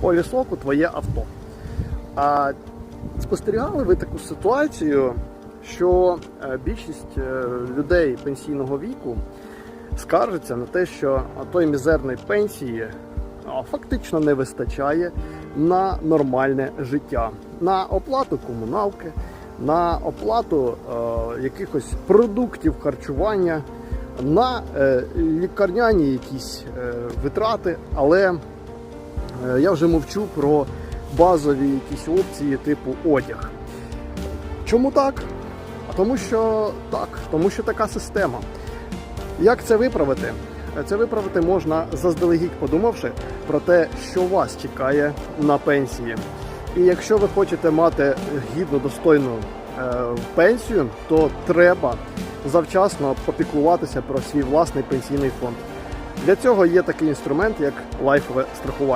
полісоку твоє авто. А спостерігали ви таку ситуацію, що е, більшість е, людей пенсійного віку скаржиться на те, що той мізерної пенсії фактично не вистачає на нормальне життя, на оплату комуналки, на оплату е, якихось продуктів харчування, на е, лікарняні якісь е, витрати, але я вже мовчу про базові якісь опції типу одяг. Чому так? А Тому що так, тому що така система. Як це виправити? Це виправити можна заздалегідь подумавши про те, що вас чекає на пенсії. І якщо ви хочете мати гідну, достойну е, пенсію, то треба завчасно попіклуватися про свій власний пенсійний фонд. Для цього є такий інструмент, як лайфове страхування.